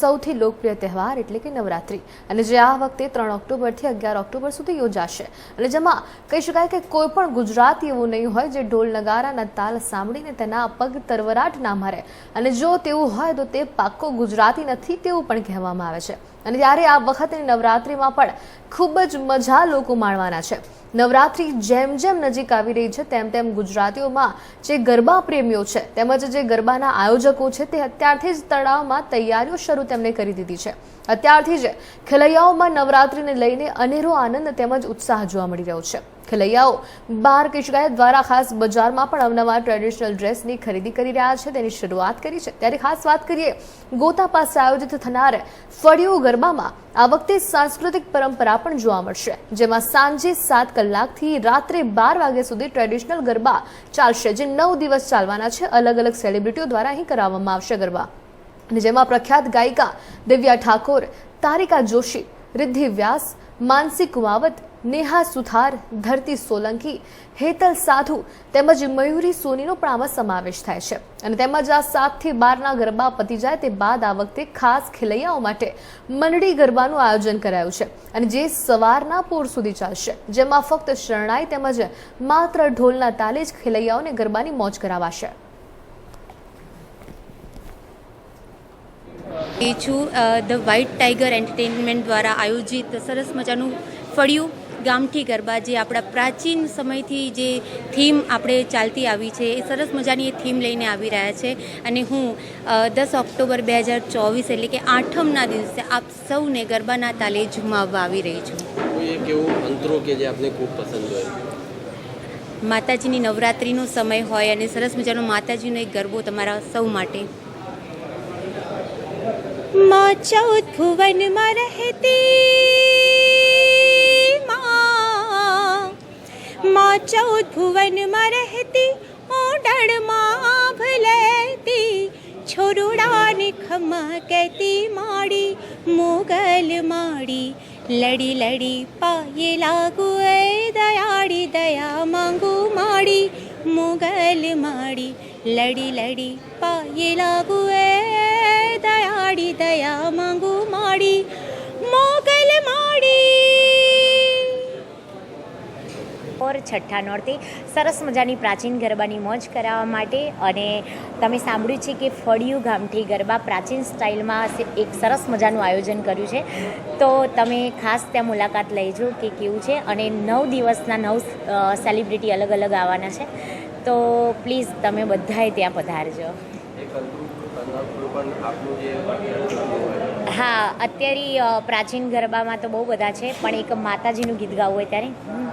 સૌથી લોકપ્રિય તહેવાર એટલે કે નવરાત્રિ. અને જે આ વખતે ત્રણ ઓક્ટોબરથી અગિયાર ઓક્ટોબર સુધી યોજાશે. અને જેમાં કહી શકાય કે કોઈ પણ ગુજરાતી એવું નહીં હોય જે ઢોલ નગારાના તાલ સાંભળીને તેના પગ તરવરાટ ના મારે. અને જો તેવું હોય તો તે પાક્કો ગુજરાતી નથી તેવું પણ કહેવામાં આવે છે. અને ત્યારે આ વખતની નવરાત્રિમાં પણ ખૂબ જ મજા લોકો માણવાના છે. નવરાત્રિ જેમ જેમ નજીક આવી રહી છે, તેમ તેમ ગુજરાતીઓમાં જે ગરબા પ્રેમીઓ છે, તેમજ જે ગરબાના આયોજકો છે, તે અત્યારથી જ તળાવમાં તૈયારીઓ શરૂ તેમણે કરી દીધી છે. અત્યારથી જ ખેલૈયાઓમાં નવરાત્રીને લઈને અનેરો આનંદ તેમજ ઉત્સાહ જોવા મળી રહ્યો છે. ખેલૈયાઓ બાર કિશગાયત દ્વારા ખાસ બજારમાં પણ અવનવા ટ્રેડિશનલ ડ્રેસની ખરીદી કરી રહ્યા છે. તેની શરૂઆત કરી છે. ત્યારે ખાસ વાત કરીએ, ગોતા પાસે આયોજિત થનાર ફળિયો ગરબામાં આ વખતે સાંસ્કૃતિક પરંપરા પણ જોવા મળશે, જેમાં સાંજે સાત કલાકથી રાત્રે બાર વાગ્યા સુધી ટ્રેડિશનલ ગરબા ચાલશે, જે નવ દિવસ ચાલવાના છે. અલગ અલગ સેલિબ્રિટીઓ દ્વારા અહીં કરાવવામાં આવશે ગરબા. જેમાં પ્રખ્યાત ગાયિકા દિવ્યા ઠાકોર, તારિકા જોશી, રિદ્ધિ વ્યાસ, માનસી કુમાવત નેહા સુથાર, ધરતી સોલંકી, હેતલ સાધુ તેમજ મયુરી સોનીનો પણ આમાં સમાવેશ થાય છે. અને તેમજ આ સાતથી બારના ગરબા પતી જાય તે બાદ આ વખતે ખાસ ખેલૈયાઓ માટે મંડળી ગરબાનું આયોજન કરાયું છે અને જે સવારના પૂર સુધી ચાલશે. જેમાં ફક્ત શરણાઈ તેમજ માત્ર ઢોલના તાલે જ ખેલૈયાઓને ગરબાની મોજ કરાવાશે. એ છું ધ વ્હાઇટ ટાઈગર એન્ટરટેનમેન્ટ દ્વારા આયોજિત સરસ મજાનું ફળિયું ગામઠી ગરબા જે આપણા પ્રાચીન સમયથી જે થીમ આપણે ચાલતી આવી છે એ સરસ મજાની એ થીમ લઈને આવી રહ્યા છે. અને હું દસ ઓક્ટોબર બે હજાર ચોવીસ એટલે કે આઠમના દિવસે આપ સૌને ગરબાના તાલે ઝુમાવવા આવી રહી છું. એક એવું અંતરો કે જે આપને ખૂબ પસંદ હોય? માતાજીની નવરાત્રિનો સમય હોય અને સરસ મજાનો માતાજીનો એક ગરબો તમારા સૌ માટે. માં ચૌદ ભુવનમાં રહેતી માં ચૌદ ભુવનમાં રહેતી ઓડળમાં ભલેતી છોરુડાને ખમા કહેતી માડી મોગલ માડી લડી લડી પાયે લાગુ એ દયાળી, દયા માંગુ માડી મોગલ માડી લડી લડી પાયે લાગુ એ દયાળી, દયા માંગુ છઠ્ઠા નોરતે સરસ મજાની પ્રાચીન ગરબાની મોજ કરાવવા માટે અને તમે સાંભળ્યું છે કે ફળિયું ગામઠી ગરબા પ્રાચીન સ્ટાઇલમાં એક સરસ મજાનું આયોજન કર્યું છે. તો તમે ખાસ ત્યાં મુલાકાત લેજો કે કેવું છે અને નવ દિવસના નવ સેલિબ્રિટી અલગ અલગ આવવાના છે. તો પ્લીઝ તમે બધાએ ત્યાં પધારજો. હા, અત્યારે પ્રાચીન ગરબામાં તો બહુ બધા છે, પણ એક માતાજીનું ગીત ગાવું હોય ત્યારે, હમ.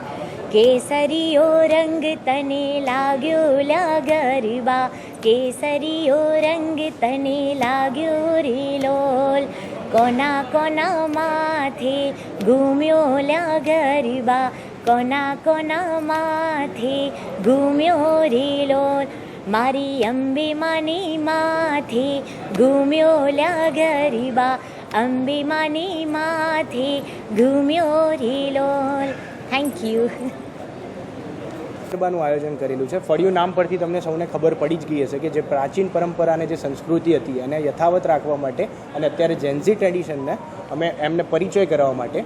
કેસરીયો રંગ તને લાગ્યો લા ગરબા કેસરીઓ રંગ તને લાગ્યો રે લોલ, કોના કોના માથે ઘૂમ્યો લા ગરબા કોના કોના માથે ઘૂમ્યો રે લોલ મારી અંબે માની ઘૂમ્યો લ્યા ગરીબા. અંબે માની માથે ઘૂમ્યો રે થેન્ક યુ ગરબાનું આયોજન કરેલું છે. ફળિયું નામ પરથી તમને સૌને ખબર પડી જ ગઈ હશે કે જે પ્રાચીન પરંપરા અને જે સંસ્કૃતિ હતી એને યથાવત રાખવા માટે અને અત્યારે જેન્ઝી ટ્રેડિશનને અમે એમને પરિચય કરાવવા માટે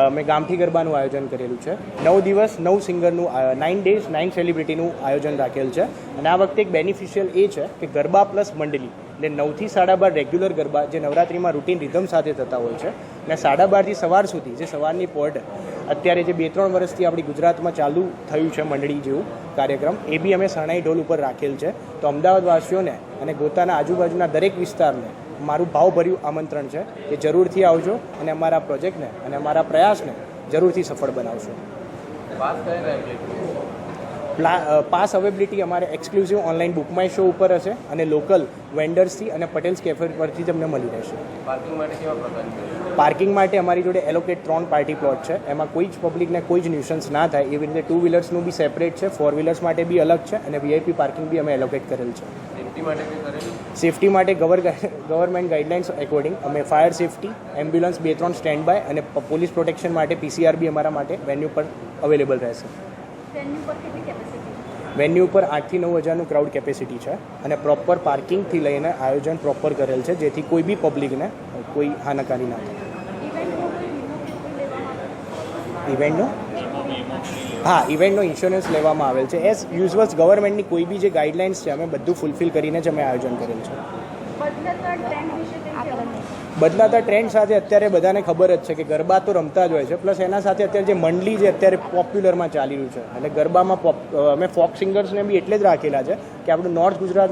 અમે ગામઠી ગરબાનું આયોજન કરેલું છે. નવ દિવસ, નવ સિંગરનું નાઇન ડેઝ નાઇન સેલિબ્રિટીનું આયોજન રાખેલ છે. અને આ વખતે એક બેનિફિશિયલ એ છે કે ગરબા પ્લસ મંડળી એટલે નવથી સાડા બાર રેગ્યુલર ગરબા જે નવરાત્રિમાં રૂટીન રિધમ સાથે થતા હોય છે. અને સાડા બારથી સવાર સુધી જે સવારની પોર્ટ અત્યારે જે બે ત્રણ વર્ષથી આપણી ગુજરાતમાં ચાલુ થયું છે મંડળી જેવું કાર્યક્રમ, એ બી અમે શરણાઈ ઢોલ ઉપર રાખેલ છે. તો અમદાવાદવાસીઓને અને ગોતાના આજુબાજુના દરેક વિસ્તારને મારું ભાવભર્યું આમંત્રણ છે કે જરૂરથી આવજો અને અમારા પ્રોજેક્ટને અને અમારા પ્રયાસને જરૂરથી સફળ બનાવશો. પાસ અવેબિલિટી અમારે exclusive online Book My Show ઉપર હશે અને લોકલ વેન્ડર્સથી અને પટેલ્સ કેફે પરથી તમને મળી રહેશે. પાર્કિંગ માટે કેવા પાર્કિંગ માટે અમારી જોડે એલોકેટ ત્રણ પાર્ટી પ્લોટ છે. એમાં કોઈ જ પબ્લિકને કોઈ જ ન્યુસન્સ ના થાય. એવી રીતે ટુ વ્હીલર્સનું બી સેપરેટ છે. ફોર વ્હીલર્સ માટે બી અલગ છે અને વીઆઈપી પાર્કિંગ બી અમે એલોકેટ કરેલ છે. સેફ્ટી માટે ગવર ગવર્મેન્ટ ગાઈડલાઇન્સ એકોર્ડિંગ અમે ફાયર સેફટી એમ્બ્યુલન્સ બે ત્રણ સ્ટેન્ડ બાય અને પોલીસ પ્રોટેક્શન માટે પીસીઆર બી અમારા માટે વેન્યુ પર અવેલેબલ રહેશે. વેન્યુ પર આઠથી નવ હજારનું ક્રાઉડ કેપેસિટી છે અને પ્રોપર પાર્કિંગથી લઈને આયોજન પ્રોપર કરેલ છે જેથી કોઈ બી પબ્લિકને કોઈ હાનાકારી ના થાય. ઇવેન્ટનો હા ઇવેન્ટનો ઇન્સ્યોરન્સ લેવામાં આવેલ છે. એઝ યુઝવલ્સ ગવર્મેન્ટની કોઈ બી જે ગાઈડલાઇન્સ છે અમે બધું ફૂલફિલ કરીને જ અમે આયોજન કરેલ છે. બદલાતા ટ્રેન્ડ સાથે અત્યારે બધાને ખબર જ છે કે ગરબા તો રમતા જ હોય છે પ્લસ એના સાથે અત્યારે જે મંડલી જે અત્યારે પોપ્યુલરમાં ચાલી રહ્યું છે એટલે ગરબામાં અમે ફોક સિંગર્સને બી એટલે જ રાખેલા છે કે આપણું નોર્થ ગુજરાત